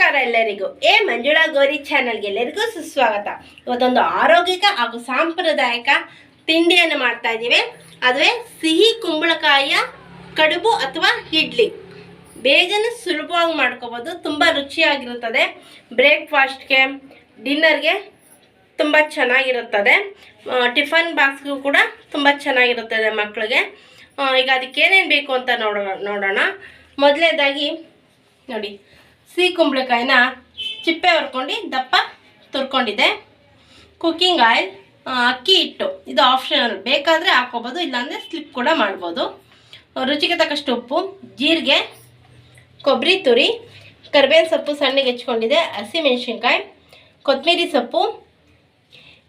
ನಮಸ್ಕಾರ ಎಲ್ಲರಿಗೂ. ಎ ಮಂಜುಳಾ ಗೌರಿ ಚಾನಲ್ಗೆ ಎಲ್ಲರಿಗೂ ಸುಸ್ವಾಗತ. ಇವತ್ತೊಂದು ಆರೋಗ್ಯಕ ಹಾಗೂ ಸಾಂಪ್ರದಾಯಿಕ ತಿಂಡಿಯನ್ನು ಮಾಡ್ತಾ ಇದ್ದೀವಿ. ಅದುವೇ ಸಿಹಿ ಕುಂಬಳಕಾಯಿಯ ಕಡುಬು ಅಥವಾ ಇಡ್ಲಿ. ಬೇಗನೆ ಸುಲಭವಾಗಿ ಮಾಡ್ಕೋಬೋದು. ತುಂಬ ರುಚಿಯಾಗಿರುತ್ತದೆ. ಬ್ರೇಕ್ಫಾಸ್ಟ್ಗೆ, ಡಿನ್ನರ್ಗೆ ತುಂಬ ಚೆನ್ನಾಗಿರುತ್ತದೆ. ಟಿಫನ್ ಬಾಕ್ಸ್ಗೂ ಕೂಡ ತುಂಬ ಚೆನ್ನಾಗಿರುತ್ತದೆ ಮಕ್ಕಳಿಗೆ. ಈಗ ಅದಕ್ಕೆ ಏನೇನು ಬೇಕು ಅಂತ ನೋಡೋಣ ನೋಡೋಣ. ಮೊದಲೇದಾಗಿ ನೋಡಿ. ಸಿಹಿ ಕುಂಬಳಕಾಯಿನ ಚಿಪ್ಪೆ ಹೊರ್ಕೊಂಡು ದಪ್ಪ ತುರ್ಕೊಂಡಿದ್ದೆ. ಕುಕ್ಕಿಂಗ್ ಆಯಿಲ್ ಅಕ್ಕಿ ಹಿಟ್ಟು, ಇದು ಆಪ್ಷನಲ್ ಬೇಕಾದರೆ ಹಾಕೋಬೋದು ಇಲ್ಲಾಂದರೆ ಸ್ಲಿಪ್ ಕೂಡ ಮಾಡ್ಬೋದು. ರುಚಿಗೆ ತಕ್ಕಷ್ಟು ಉಪ್ಪು, ಜೀರಿಗೆ, ಕೊಬ್ಬರಿ, ತುರಿ, ಕರ್ಬೇವಿನ ಸೊಪ್ಪು ಸಣ್ಣಗೆ ಹೆಚ್ಕೊಂಡಿದೆ ಹಸಿಮೆಣ್ಸಿನ್ಕಾಯಿ ಕೊತ್ತಂಬರಿ ಸೊಪ್ಪು,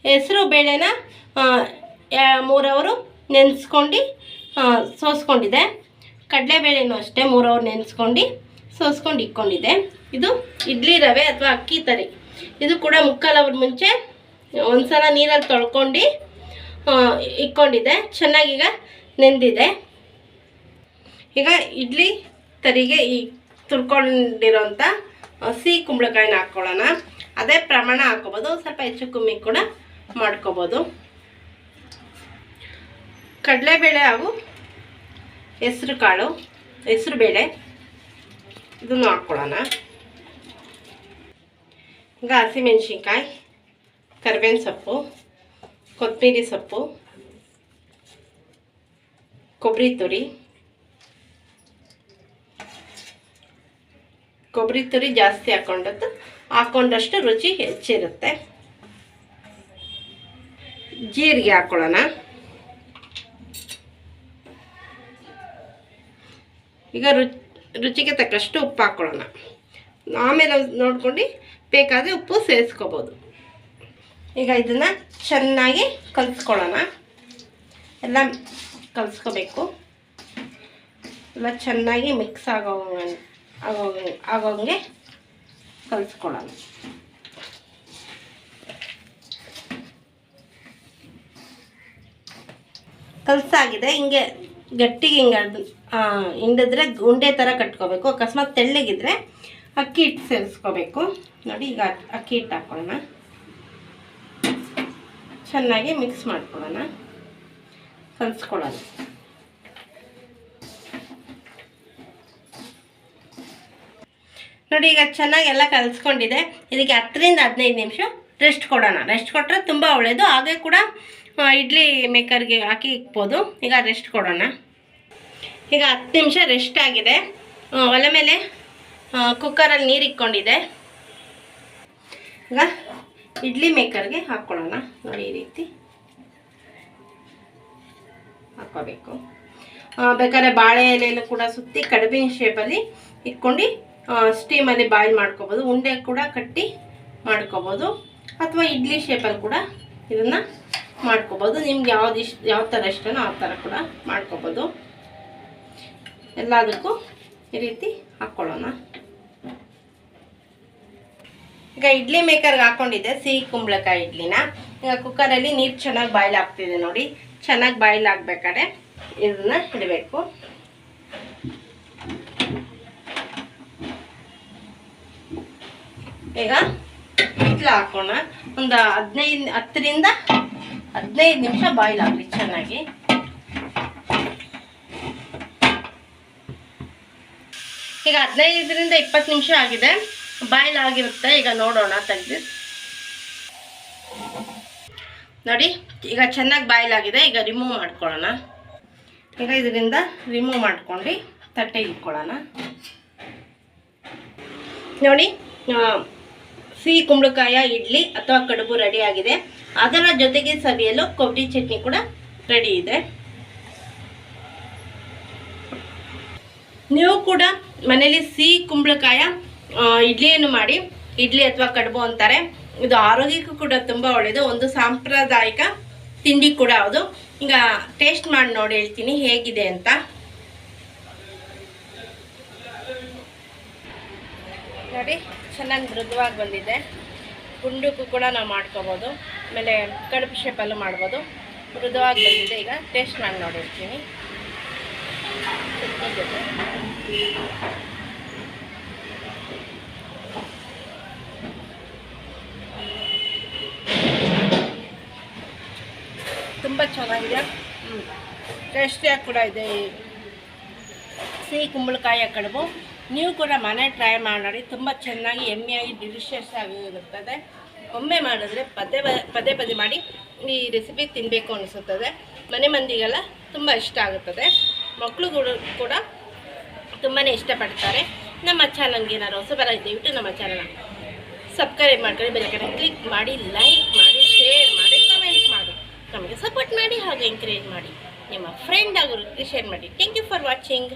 ಹೆಸರು ಬೇಳೆನ ಮೂರವರು ನೆನೆಸ್ಕೊಂಡು ಸೋಸ್ಕೊಂಡಿದೆ ಕಡಲೆಬೇಳೆನೂ ಅಷ್ಟೇ ಮೂರು ಅವರ್ ನೆನೆಸ್ಕೊಂಡು. ಸೋಸ್ಕೊಂಡು ಇಟ್ಕೊಂಡಿದ್ದೆ. ಇದು ಇಡ್ಲಿ ರವೆ ಅಥವಾ ಅಕ್ಕಿ ತರಿ. ಇದು ಕೂಡ ಮುಕ್ಕಾಲು ಅವ್ರ ಮುಂಚೆ ಒಂದ್ಸಲ ನೀರಲ್ಲಿ ತೊಳ್ಕೊಂಡು ಇಕ್ಕೊಂಡಿದ್ದೆ ಚೆನ್ನಾಗೀಗ ನೆಂದಿದೆ. ಈಗ ಇಡ್ಲಿ ತರಿಗೆ ಈ ತುರ್ಕೊಂಡಿರೋಂಥ ಹಸಿ ಕುಂಬಳಕಾಯಿನ ಹಾಕ್ಕೊಳ್ಳೋಣ ಅದೇ ಪ್ರಮಾಣ ಹಾಕ್ಕೋಬೋದು. ಸ್ವಲ್ಪ ಹೆಚ್ಚು ಕಮ್ಮಿ ಕೂಡ ಮಾಡ್ಕೋಬೋದು. ಕಡಲೆಬೇಳೆ ಹಾಗೂ ಹೆಸರು ಕಾಳು ಹೆಸರು ಬೇಳೆ ಇದನ್ನು ಹಾಕ್ಕೊಳ್ಳೋಣ. ಈಗ ಹಸಿಮೆಣ್ಸಿನ್ಕಾಯಿ, ಕರಿಬೇವಿನ ಸೊಪ್ಪು, ಕೊತ್ತಂಬರಿ ಸೊಪ್ಪು, ಕೊಬ್ಬರಿ ತುರಿ. ಕೊಬ್ಬರಿ ತುರಿ ಜಾಸ್ತಿ ಹಾಕ್ಕೊಂಡದ್ದು ಹಾಕ್ಕೊಂಡಷ್ಟು ರುಚಿ ಹೆಚ್ಚಿರುತ್ತೆ. ಜೀರಿಗೆ ಹಾಕ್ಕೊಳ್ಳೋಣ. ಈಗ ರು ರುಚಿಗೆ ತಕ್ಕಷ್ಟು ಉಪ್ಪು ಹಾಕ್ಕೊಳ್ಳೋಣ ಆಮೇಲೆ ನೋಡ್ಕೊಂಡು ಬೇಕಾದರೆ ಉಪ್ಪು ಸೇರಿಸ್ಕೋಬೋದು. ಈಗ ಇದನ್ನು ಚೆನ್ನಾಗಿ ಕಲಿಸ್ಕೊಳ್ಳೋಣ. ಎಲ್ಲ ಕಲಿಸ್ಕೋಬೇಕು. ಎಲ್ಲ ಚೆನ್ನಾಗಿ ಮಿಕ್ಸ್ ಆಗೋ ಆಗೋ ಆಗೋಂಗೆ ಕಲಿಸ್ಕೊಳ್ಳೋಣ. ಕಲಸಾಗಿದೆ, ಹಿಂಗೆ ಗಟ್ಟಿಗೆ ಹಿಂಗೆ ಹಿಂಡಿದ್ರೆ ಉಂಡೆ ಥರ ಕಟ್ಕೋಬೇಕು. ಅಕಸ್ಮಾತ್ ತೆಳ್ಳಗಿದ್ರೆ ಅಕ್ಕಿ ಹಿಟ್ಟು ಸೇರಿಸ್ಕೋಬೇಕು. ನೋಡಿ, ಈಗ ಅಕ್ಕಿ ಹಿಟ್ಟು ಹಾಕೊಳ್ಳೋಣ. ಚೆನ್ನಾಗಿ ಮಿಕ್ಸ್ ಮಾಡ್ಕೊಳ್ಳೋಣ. ಕಲಿಸ್ಕೊಳ್ಳೋಣ. ನೋಡಿ, ಈಗ ಚೆನ್ನಾಗಿ ಎಲ್ಲ ಕಲಿಸ್ಕೊಂಡಿದೆ. ಇದಕ್ಕೆ ಹತ್ತರಿಂದ ಹದಿನೈದು ನಿಮಿಷ ರೆಸ್ಟ್ ಕೊಡೋಣ. ರೆಸ್ಟ್ ಕೊಟ್ಟರೆ ತುಂಬ ಒಳ್ಳೆಯದು ಹಾಗೆ ಕೂಡ ಇಡ್ಲಿ ಮೇಕರ್ಗೆ ಹಾಕಿ ಇಕ್ಬೋದು. ಈಗ ರೆಸ್ಟ್ ಕೊಡೋಣ. ಈಗ ಹತ್ತು ನಿಮಿಷ ರೆಸ್ಟ್ ಆಗಿದೆ. ಒಲೆ ಮೇಲೆ ಕುಕ್ಕರಲ್ಲಿ ನೀರು ಇಕ್ಕೊಂಡಿದೆ. ಈಗ ಇಡ್ಲಿ ಮೇಕರ್ಗೆ ಹಾಕ್ಕೊಳ್ಳೋಣ ನೋಡಿ ಈ ರೀತಿ. ಹಾಕ್ಕೋಬೇಕು. ಬೇಕಾದ್ರೆ ಬಾಳೆ ಎಲೆಯಲ್ಲೂ ಕೂಡ ಸುತ್ತಿ ಕಡಿಮೆ ಶೇಪಲ್ಲಿ ಇಟ್ಕೊಂಡು ಸ್ಟೀಮಲ್ಲಿ ಬಾಯ್ಲ್ ಮಾಡ್ಕೋಬೋದು. ಉಂಡೆ ಕೂಡ ಕಟ್ಟಿ ಮಾಡ್ಕೋಬೋದು. ಅಥವಾ ಇಡ್ಲಿ ಶೇಪಲ್ಲಿ ಕೂಡ ಇದನ್ನು ಮಾಡ್ಕೋಬೋದು. ನಿಮ್ಗೆ ಯಾವ್ದು ಇಷ್ಟ ಯಾವ ಥರ ಇಷ್ಟನೋ ಆ ಥರ ಕೂಡ ಮಾಡ್ಕೋಬೋದು. ಎಲ್ಲದಕ್ಕೂ ಈ ರೀತಿ ಹಾಕ್ಕೊಳ್ಳೋಣ. ಈಗ ಇಡ್ಲಿ ಮೇಕರ್ಗೆ ಹಾಕೊಂಡಿದ್ದೆ, ಸಿಹಿ ಕುಂಬಳಕಾಯಿ ಇಡ್ಲಿನ. ಈಗ ಕುಕ್ಕರಲ್ಲಿ ನೀರು ಚೆನ್ನಾಗಿ ಬಾಯ್ಲ್ ಆಗ್ತಿದೆ ನೋಡಿ. ಚೆನ್ನಾಗಿ ಬಾಯ್ಲ್ ಆಗ್ಬೇಕಾದ್ರೆ ಇದನ್ನ ಇಡಬೇಕು. ಈಗ ಹಿಟ್ಲು ಹಾಕೋಣ. ಒಂದು ಹದಿನೈದು, ಹತ್ತರಿಂದ ಹದಿನೈದು ನಿಮಿಷ ಬಾಯ್ಲ್ ಆಗಲಿ ಚೆನ್ನಾಗಿ. ಈಗ ಹದಿನೈದರಿಂದ ಇಪ್ಪತ್ತು ನಿಮಿಷ ಆಗಿದೆ. ಬಾಯ್ಲ್ ಆಗಿರುತ್ತೆ. ಈಗ ನೋಡೋಣ, ತೆಗೆದು. ನೋಡಿ, ಈಗ ಚೆನ್ನಾಗಿ ಬಾಯ್ಲ್ ಆಗಿದೆ. ಈಗ ರಿಮೂವ್ ಮಾಡ್ಕೊಳ್ಳೋಣ. ಈಗ ಇದರಿಂದ ರಿಮೂವ್ ಮಾಡ್ಕೊಂಡು ತಟ್ಟೆ ಇಟ್ಕೊಳ್ಳೋಣ. ನೋಡಿ ಸಿಹಿ ಕುಂಬಳಕಾಯ, ಇಡ್ಲಿ ಅಥವಾ ಕಡುಬು ರೆಡಿ ಆಗಿದೆ. ಅದರ ಜೊತೆಗೆ ಸವಿಯಲು ಕೊಬ್ಬರಿ ಚಟ್ನಿ ಕೂಡ ರೆಡಿ ಇದೆ. ನೀವು ಕೂಡ ಮನೇಲಿ ಸಿಹಿ ಕುಂಬಳಕಾಯ ಇಡ್ಲಿಯನ್ನು ಮಾಡಿ, ಇಡ್ಲಿ ಅಥವಾ ಕಡುಬು ಅಂತಾರೆ. ಇದು ಆರೋಗ್ಯಕ್ಕೂ ಕೂಡ ತುಂಬ ಒಳ್ಳೆಯದು ಒಂದು ಸಾಂಪ್ರದಾಯಿಕ ತಿಂಡಿ ಕೂಡ ಹೌದು ಈಗ ಟೇಸ್ಟ್ ಮಾಡಿ ನೋಡಿ ಹೇಳ್ತೀನಿ ಹೇಗಿದೆ ಅಂತ. ನೋಡಿ, ಚೆನ್ನಾಗಿ ಮೃದುವಾಗಿ ಬಂದಿದೆ. ಗುಂಡುಕ್ಕೂ ಕೂಡ ನಾವು ಮಾಡ್ಕೋಬೋದು. ಆಮೇಲೆ ಕಡುಬು ಶೇಪಲ್ಲೂ ಮಾಡ್ಬೋದು. ಮೃದುವಾಗಿ ಬಂದಿದೆ. ಈಗ ಟೇಸ್ಟ್ ಮಾಡಿ ನೋಡಿರ್ತೀನಿ ತುಂಬ ಚೆನ್ನಾಗಿದೆ. ಟೇಸ್ಟಿಯಾಗಿ ಕೂಡ ಇದೆ ಈ ಸಿಹಿ ಕುಂಬಳಕಾಯಿಯ ಕಡುಬು. ನೀವು ಕೂಡ ಮನೆ ಟ್ರೈ ಮಾಡಿ, ತುಂಬ ಚೆನ್ನಾಗಿ ಎಮ್ಮೆಯಾಗಿ ಡಿಲಿಷಿಯಸ್ ಆಗಿ ಒಮ್ಮೆ ಮಾಡಿದ್ರೆ ಪದೇ ಪದೇ ಪದೇ ಮಾಡಿ ಈ ರೆಸಿಪಿ ತಿನ್ನಬೇಕು ಅನಿಸುತ್ತದೆ. ಮನೆ ಮಂದಿಗೆಲ್ಲ ತುಂಬ ಇಷ್ಟ ಆಗುತ್ತದೆ. ಮಕ್ಕಳು ಕೂಡ ತುಂಬಾ ಇಷ್ಟಪಡ್ತಾರೆ. ನಮ್ಮ ಚಾನಲ್ಗೆ ಏನಾದ್ರು ಹೊಸಬರ ದಯವಿಟ್ಟು ನಮ್ಮ ಚಾನಲ್ ಸಬ್ಸ್ಕ್ರೈಬ್ ಮಾಡ್ಕೊಳ್ಳಿ ಬೇರೆ ಕಡೆ ಕ್ಲಿಕ್ ಮಾಡಿ ಲೈಕ್ ಮಾಡಿ ಶೇರ್ ಮಾಡಿ ಕಮೆಂಟ್ ಮಾಡಿ. ನಮಗೆ ಸಪೋರ್ಟ್ ಮಾಡಿ ಹಾಗೆ ಎಂಕರೇಜ್ ಮಾಡಿ. ನಿಮ್ಮ ಫ್ರೆಂಡ್ ಹಾಗೂ ಶೇರ್ ಮಾಡಿ. Thank you for watching